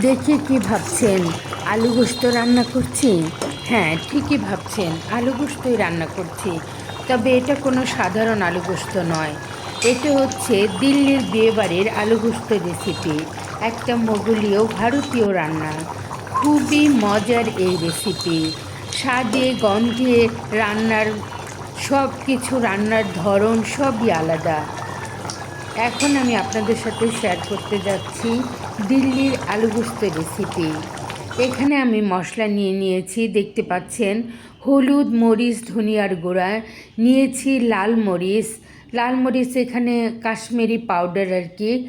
দেখে কি ভাবছেন? আলু গোস্ত রান্না করছি? হ্যাঁ ঠিকই ভাবছেন, আলু গোস্তই রান্না করছি। তবে এটা কোনো সাধারণ আলু গোস্ত নয়। এটা হচ্ছে দিল্লির বিয়েবাড়ির আলু গোস্ত রেসিপি একটা মোগলীয় ভারতীয় রান্না। খুবই মজার এই রেসিপি স্বাদে, গন্ধে রান্নার সব কিছু রান্নার ধরন সবই আলাদা। এখন আমি আপনাদের সাথে শেয়ার করতে যাচ্ছি। দিল্লির আলু গোস্ত রেসিপি এখানে আমি মশলা নিয়ে নিয়েছি, দেখতে পাচ্ছেন। হলুদ, মরিচ, ধনিয়ার গুঁড়া। নিয়েছি লাল মরিচ। লাল মরিচ এখানে কাশ্মীরি পাউডার আর কি।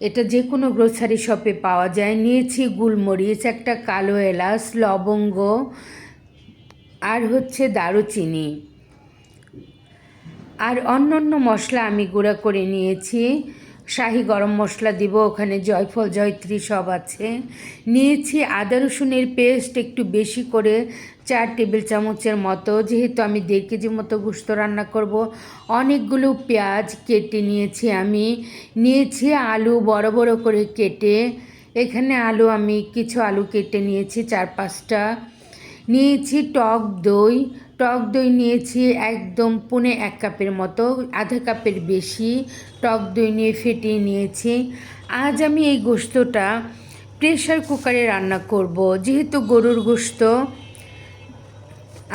এটা যে কোনো গ্রোসারি শপে পাওয়া যায়। নিয়েছি গুলমরিচ, একটা কালো এলাচ, লবঙ্গ আর হচ্ছে দারুচিনি। আর অন্য অন্য মশলা আমি গুঁড়া করে নিয়েছি। শাহি গরম মশলা দিব, ওখানে জয়ফল, জয়ত্রী সব আছে। নিয়েছি আদা রসুনের পেস্ট একটু বেশি করে, চার টেবিল চামচের মতো। যেহেতু আমি দেড় কেজি মতো গুস্ত রান্না করব, অনেকগুলো পেঁয়াজ কেটে নিয়েছি আমি। নিয়েছি আলু বড় বড় করে কেটে, এখানে আলু আমি কিছু আলু কেটে নিয়েছি, চার পাঁচটা। নিয়েছি টক দই টক দই নিয়েছি একদম পুনে এক কাপের মতো, আধা কাপের বেশি টক দই নিয়ে ফেটিয়ে নিয়েছি। আজ আমি এই গোস্তটা প্রেশার কুকারে রান্না করব। যেহেতু গরুর গোস্ত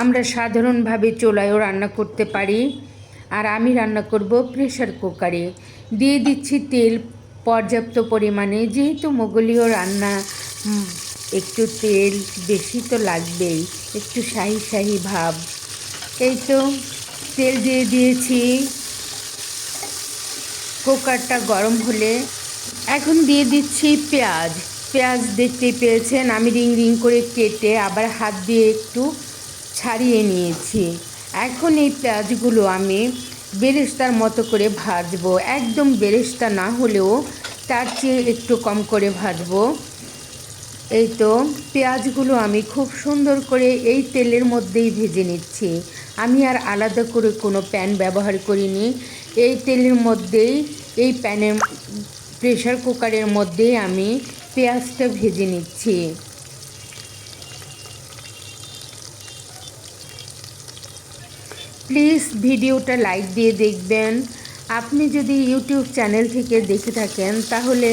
আমরা সাধারণভাবে চোলায়ও রান্না করতে পারি। আর আমি রান্না করব প্রেশার কুকারে। দিয়ে দিচ্ছি তেল পর্যাপ্ত পরিমাণে, যেহেতু মোগলীয় রান্না একটু তেল বেশি তো লাগবেই, একটু শাহি শাহি ভাব। এই তো তেল দিয়ে দিয়েছি। কুকারটা গরম হলে এখন দিয়ে দিচ্ছি পেঁয়াজ। পেঁয়াজ দেখতে পেয়েছেন, আমি রিং রিং করে কেটে আবার হাত দিয়ে একটু ছাড়িয়ে নিয়েছি। এখন এই পেঁয়াজগুলো আমি বেরেস্তার মতো করে ভাজবো। একদম বেরেস্তা না হলেও তার চেয়ে একটু কম করে ভাজবো। এই তো পেঁয়াজগুলো আমি খুব সুন্দর করে এই তেলের মধ্যেই ভেজে নিচ্ছি। আমি আর আলাদা করে কোনো প্যান ব্যবহার করিনি। এই তেলের মধ্যেই, এই প্যানের প্রেশার কুকারের মধ্যেই আমি পেঁয়াজটা ভেজে নিচ্ছি। প্লিজ ভিডিওটা লাইক দিয়ে দেখবেন। আপনি যদি ইউটিউব চ্যানেল থেকে দেখে থাকেন, তাহলে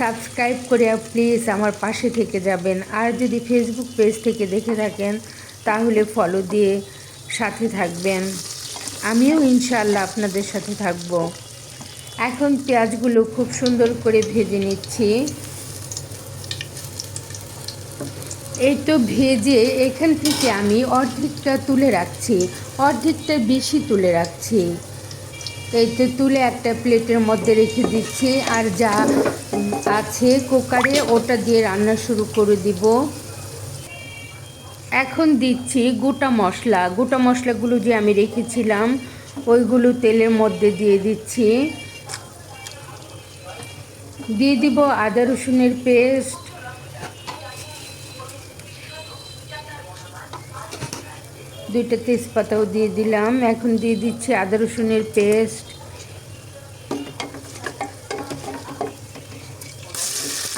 সাবস্ক্রাইব করে প্লিজ আমার পাশে থেকে যাবেন। আর যদি ফেসবুক পেজ থেকে দেখে থাকেন, তাহলে ফলো দিয়ে সাথে থাকবেন। আমিও ইনশাআল্লাহ আপনাদের সাথে থাকব। এখন পেঁয়াজগুলো খুব সুন্দর করে ভেজে নিচ্ছি। এই তো ভেজে এখান থেকে আমি অর্ধেকটা তুলে রাখছি। অর্ধেকটা বেশি তুলে রাখছি। এই তো তুলে একটা প্লেটের মধ্যে রেখে দিচ্ছি। আর যা আছে, কুকারে ওটা দিয়ে রান্না শুরু করে দিব। এখন দিচ্ছি গোটা মশলা। গোটা মশলাগুলো যে আমি রেখেছিলাম, ওইগুলো তেলের মধ্যে দিয়ে দিচ্ছি। দিয়ে দিব আদা রসুনের পেস্ট। দুইটা তেজপাতাও দিয়ে দিলাম। এখন দিয়ে দিচ্ছি আদা রসুনের পেস্ট।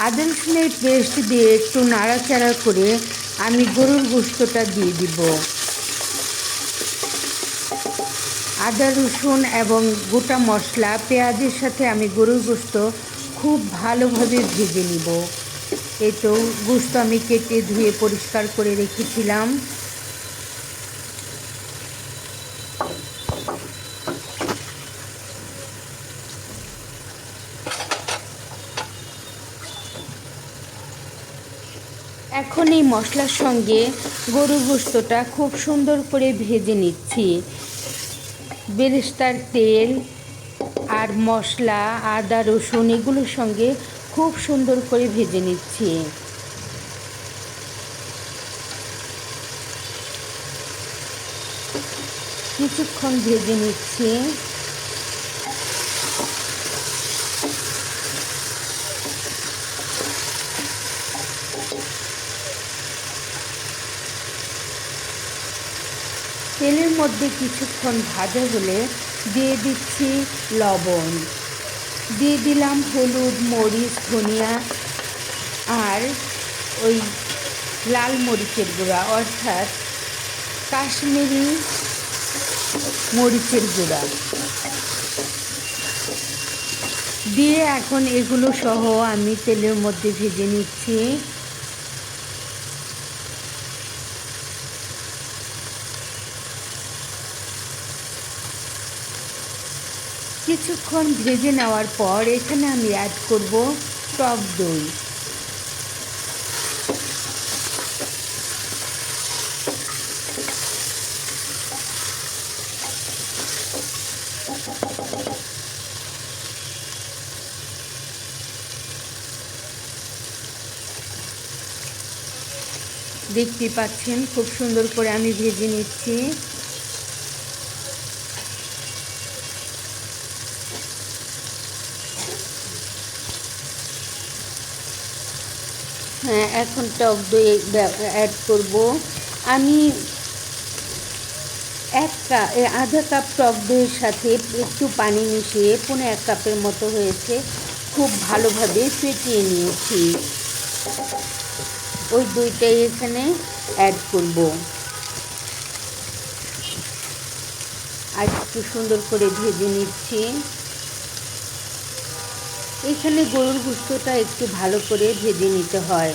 আদা রসুনের পেস্ট দিয়ে একটু নাড়াচাড়া করে আমি গরুর গোস্তটা দিয়ে দিব। আদা, রসুন এবং গোটা মশলা পেঁয়াজের সাথে আমি গরুর গোস্ত খুব ভালোভাবে ভেজে নিব। এই তো গোস্ত আমি কেটে ধুয়ে পরিষ্কার করে রেখেছিলাম। এখন এই মশলার সঙ্গে গরুর গোস্তটা খুব সুন্দর করে ভেজে নিচ্ছি। বেরেস্তার তেল আর মশলা, আদা, রসুন এগুলোর সঙ্গে খুব সুন্দর করে ভেজে নিচ্ছি। কিছুক্ষণ ভেজে নিচ্ছি। তেলের মধ্যে কিছুক্ষণ ভাজা হলে দিয়ে দিচ্ছি লবণ। দিয়ে দিলাম হলুদ, মরিচ, ধনিয়া আর ওই লাল মরিচের গুঁড়া, অর্থাৎ কাশ্মীরি মরিচের গুঁড়া। দিয়ে এখন এগুলো সহ আমি তেলের মধ্যে ভেজে নিচ্ছি। কিছুক্ষণ ভেজে নেওয়ার পর এখানে আমি অ্যাড করব টক দই। দেখতে পাচ্ছেন, খুব সুন্দর করে আমি ভেজে নিচ্ছি। এখন টক দই অ্যাড করব। আমি এক কাপ আধা কাপ টক দইয়ের সাথে একটু পানি মিশিয়ে পনেরো এক কাপের মতো হয়েছে। খুব ভালোভাবে ফেটিয়ে নিয়েছি। ওই দইটাই এখানে অ্যাড করব। আর একটু সুন্দর করে ভেজে নিচ্ছি। এখানে গরুর গুস্তটা একটু ভালো করে ভেজে নিতে হয়।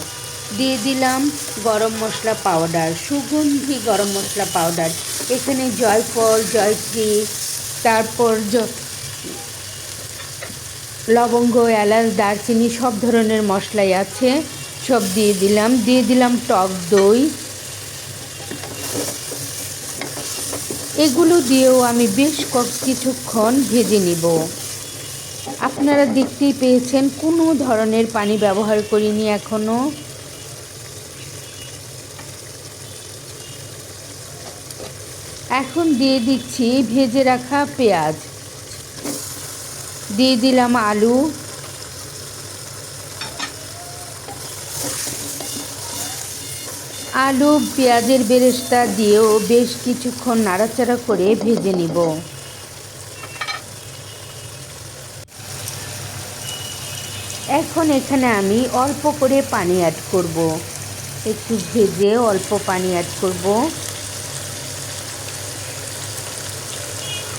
দিয়ে দিলাম গরম মশলা পাউডার, সুগন্ধি গরম মশলা পাউডার। এখানে জয়ফল, জয়ত্রী, তারপর লবঙ্গ, এলাচ, দারচিনি সব ধরনের মশলাই আছে, সব দিয়ে দিলাম। দিয়ে দিলাম টক দই। এগুলো দিয়েও আমি বেশ কিছুক্ষণ ভেজে নিব। আপনারা দেখতেই পেয়েছেন, কোনো ধরনের পানি ব্যবহার করিনি এখনও এখন দিয়ে দিচ্ছি ভেজে রাখা পেঁয়াজ। দিয়ে দিলাম আলু। আলু, পেঁয়াজের বেরেস্তা দিয়েও বেশ কিছুক্ষণ নাড়াচাড়া করে ভেজে নিব। এখন এখানে আমি অল্প করে পানি অ্যাড করব। একটু ভেজে অল্প পানি অ্যাড করব।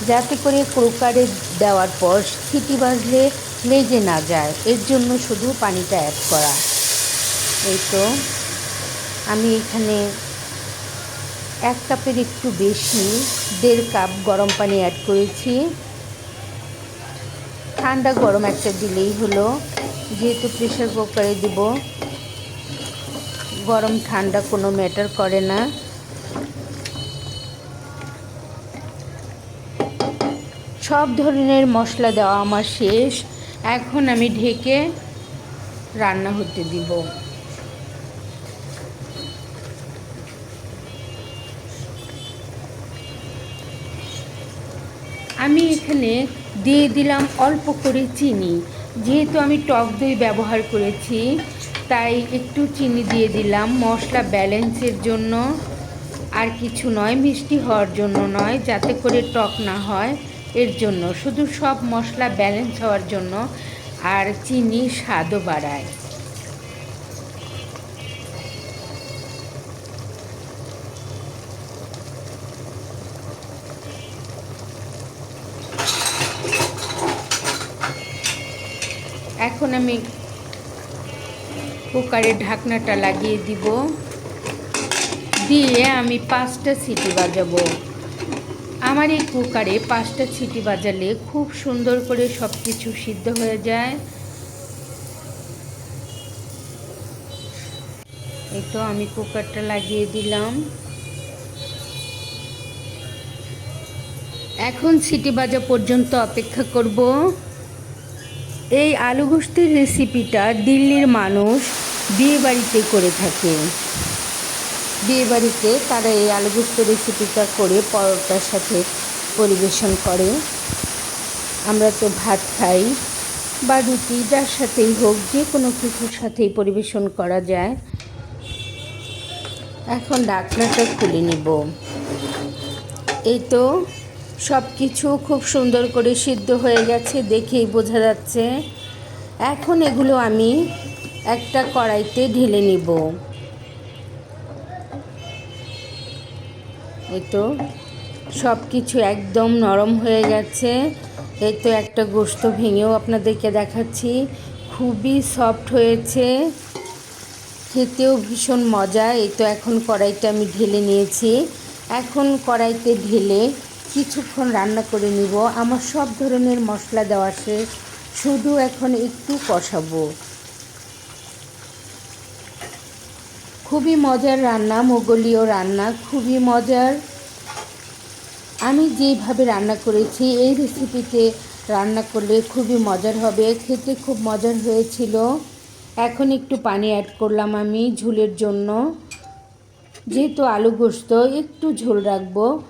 যাতে করে কুকারে দেওয়ার পর সিটি বাজলে লেগে না যায়, এর জন্য শুধু পানিটা অ্যাড করা। এই তো, আমি এখানে এক কাপের একটু বেশি, দেড় কাপ গরম পানি অ্যাড করেছি। ঠান্ডা গরম একটা দিলেই হলো। যেহেতু প্রেশার কুকারে দিব, গরম ঠান্ডা কোনো ম্যাটার করে না। সব ধরনের মশলা দেওয়া আমার শেষ। এখন আমি ঢেকে রান্না হতে দিব। আমি এখানে দিয়ে দিলাম অল্প করে চিনি। যেহেতু আমি টক দই ব্যবহার করেছি, তাই একটু চিনি দিয়ে দিলাম। মশলা ব্যালেন্সের জন্য। আর কিছু নয়, মিষ্টি হওয়ার জন্য নয়, যাতে করে টক না হয় এর জন্য। শুধু সব মশলা ব্যালেন্স হওয়ার জন্য। আর চিনি স্বাদও বাড়ায় এখন আমি কুকারের ঢাকনাটা লাগিয়ে দিব। দিয়ে আমি পাঁচটা সিটি বাজাবো। আমার এই কুকারে পাঁচটা সিটি বাজালে খুব সুন্দর করে সব কিছু সিদ্ধ হয়ে যায়। এই তো আমি কুকারটা লাগিয়ে দিলাম। এখন সিটি বাজা পর্যন্ত অপেক্ষা করব। এই আলু গোস্তের রেসিপিটা দিল্লির মানুষ বিয়ে বাড়িতে করে থাকে। বিয়েবাড়িতে তারা এই আলু গোস্ত রেসিপিটা করে পরোটার সাথে পরিবেশন করে। আমরা তো ভাত খাই বা রুটি, যার সাথেই হোক, যে কোনো কিছুর সাথেই পরিবেশন করা যায়। এখন ডাকনাটা খুলে নিব। এই তো সব কিছু খুব সুন্দর করে সিদ্ধ হয়ে গেছে দেখেই বোঝা যাচ্ছে। এখন এগুলো আমি একটা কড়াইতে ঢেলে নিব। এই তো সব কিছু একদম নরম হয়ে গেছে। এই তো একটা গোস্ত ভেঙেও আপনাদেরকে দেখাচ্ছি। খুবই সফট হয়েছে। খেতেও ভীষণ মজা। এই তো এখন কড়াইটা আমি ঢেলে নিয়েছি। এখন কড়াইতে ঢেলে কিছুক্ষণ রান্না করে নিব। আমার সব ধরনের মশলা দেওয়া শেষ। শুধু এখন একটু কষাবো। খুবই মজার রান্না, মোগলীয় রান্না, খুবই মজার। আমি যেভাবে রান্না করেছি, এই রেসিপিতে রান্না করলে খুবই মজার হবে। খেতে খুব মজার হয়েছিল। এখন একটু পানি অ্যাড করলাম আমি ঝোলের জন্য। যেহেতু আলু গোস্ত, একটু ঝোল রাখব।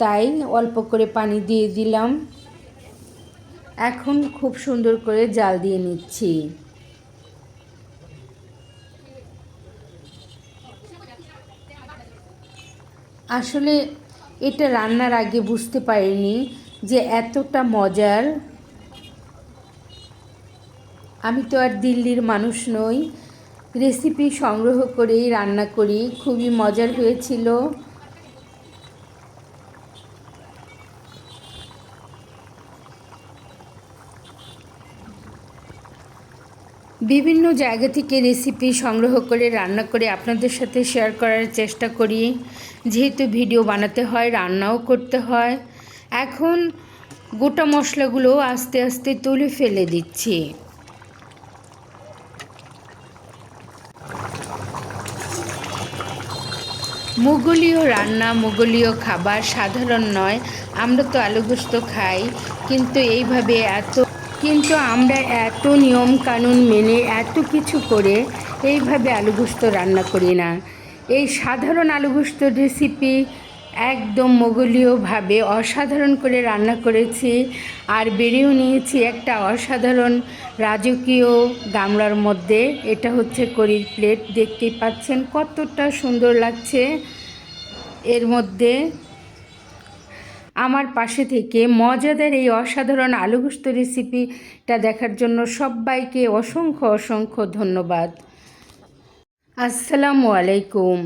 তাই অল্প করে পানি দিয়ে দিলাম। এখন খুব সুন্দর করে জাল দিয়ে নিচ্ছি। আসলে এটা রান্নার আগে বুঝতে পারিনি যে এতটা মজার। আমি তো আর দিল্লির মানুষ নই। রেসিপি সংগ্রহ করেই রান্না করি। খুবই মজার হয়েছিল। বিভিন্ন জায়গা থেকে রেসিপি সংগ্রহ করে, রান্না করে আপনাদের সাথে শেয়ার করার চেষ্টা করি। যেহেতু ভিডিও বানাতে হয়, রান্নাও করতে হয়। এখন গোটা মশলাগুলো আস্তে আস্তে তুলে ফেলে দিচ্ছি। মুঘলীয় রান্না মুঘলীয় খাবার সাধারণ নয়, আমরা তো আলু গোস্ত খাই, কিন্তু এইভাবে এত কিন্তু আমরা এত নিয়ম কানুন মেনে এত কিছু করে এইভাবে আলু গোস্ত রান্না করি না। এই সাধারণ আলু গোস্ত রেসিপি একদম মোগলীয়ভাবে অসাধারণ করে রান্না করেছি আর বেরিয়েও নিয়েছি একটা অসাধারণ রাজকীয় গামলার মধ্যে। এটা হচ্ছে করির প্লেট দেখতেই পাচ্ছেন কতটা সুন্দর লাগছে। এর মধ্যে আমার পাশে থেকে মজাদার এই অসাধারণ আলুগুস্ত রেসিপিটা দেখার জন্য সবাইকে অসংখ্য অসংখ্য ধন্যবাদ। আসসালামু আলাইকুম।